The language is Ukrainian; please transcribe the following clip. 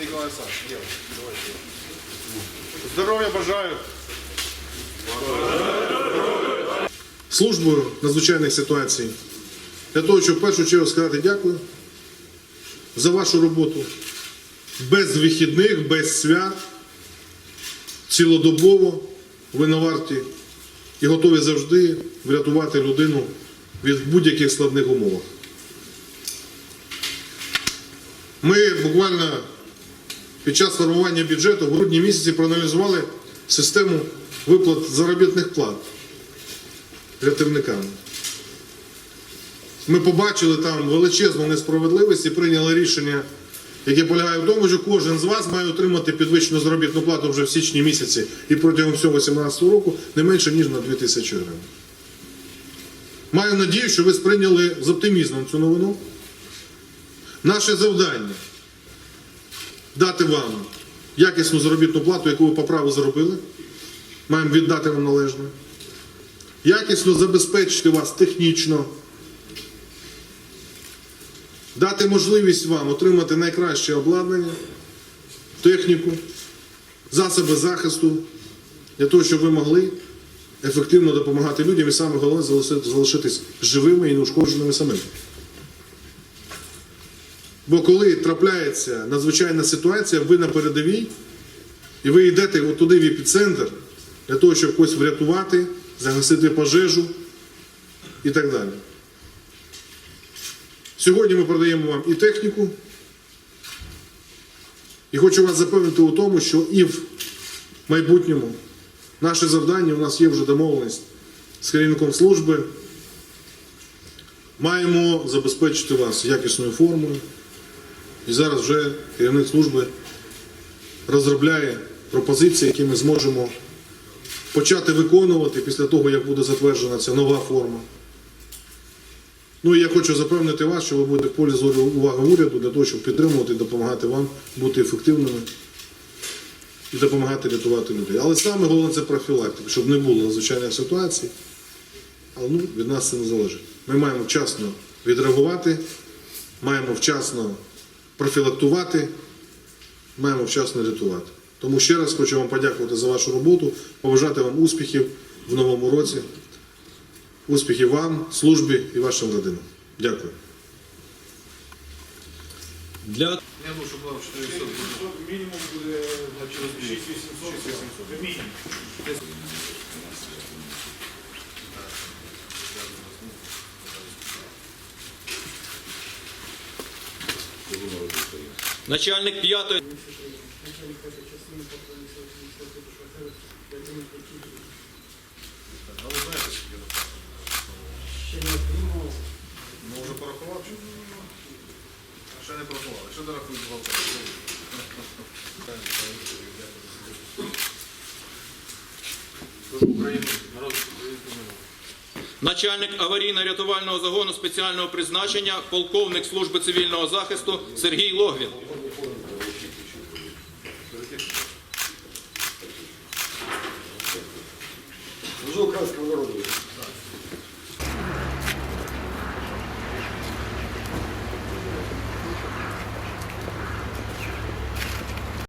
Николай Александрович, давайте. Здоров'я бажаю. службою надзвичайних ситуацій для того, щоб в першу чергу сказати дякую за вашу роботу без вихідних, без свят, цілодобово ви на варті і готові завжди врятувати людину від будь-яких складних умовах. Ми буквально під час формування бюджету в грудні місяці проаналізували систему виплат заробітних плат рятівникам. Ми побачили там величезну несправедливість і прийняли рішення, яке полягає в тому, що кожен з вас має отримати підвищену заробітну плату вже в січні місяці і протягом всього 2018 року не менше, ніж на 2000 гривень. Маю надію, що ви сприйняли з оптимізмом цю новину. Наше завдання дати вам якісну заробітну плату, яку ви по праву заробили. Маємо віддати вам належне якісно забезпечити вас технічно, дати можливість вам отримати найкраще обладнання, техніку, засоби захисту, для того, щоб ви могли ефективно допомагати людям і саме головне залишитись живими і неушкодженими самими. Бо коли трапляється надзвичайна ситуація, ви на передовій, і ви йдете туди в епіцентр для того, щоб когось врятувати, загасити пожежу і так далі. Сьогодні ми продаємо вам і техніку, і хочу вас запевнити у тому, що і в майбутньому наше завдання, у нас є вже домовленість з керівником служби, маємо забезпечити вас якісною формою. І зараз вже керівник служби розробляє пропозиції, які ми зможемо почати виконувати після того, як буде затверджена ця нова форма. Ну і я хочу запевнити вас, що ви будете в полі зору уваги уряду для того, щоб підтримувати і допомагати вам бути ефективними і допомагати рятувати людей. Але саме головне це профілактика, щоб не було надзвичайних ситуацій. Але ну, від нас це не залежить. Ми маємо вчасно відреагувати, маємо вчасно профілактувати, маємо вчасно рятувати. Тому ще раз хочу вам подякувати за вашу роботу, побажати вам успіхів в новому році, успіхів вам, службі і вашим родинам. Дякую. Для Я думаю, що було 400 буде. Мінімум буде значить, 6800. Мінімум. Начальник п'ятої А знаєте, скільки Ще не отримав. Ну, вже порахував чи? А ще не порахував. Що дорахують начальник аварійно-рятувального загону спеціального призначення, полковник служби цивільного захисту Сергій Логвін. Служу українському народу.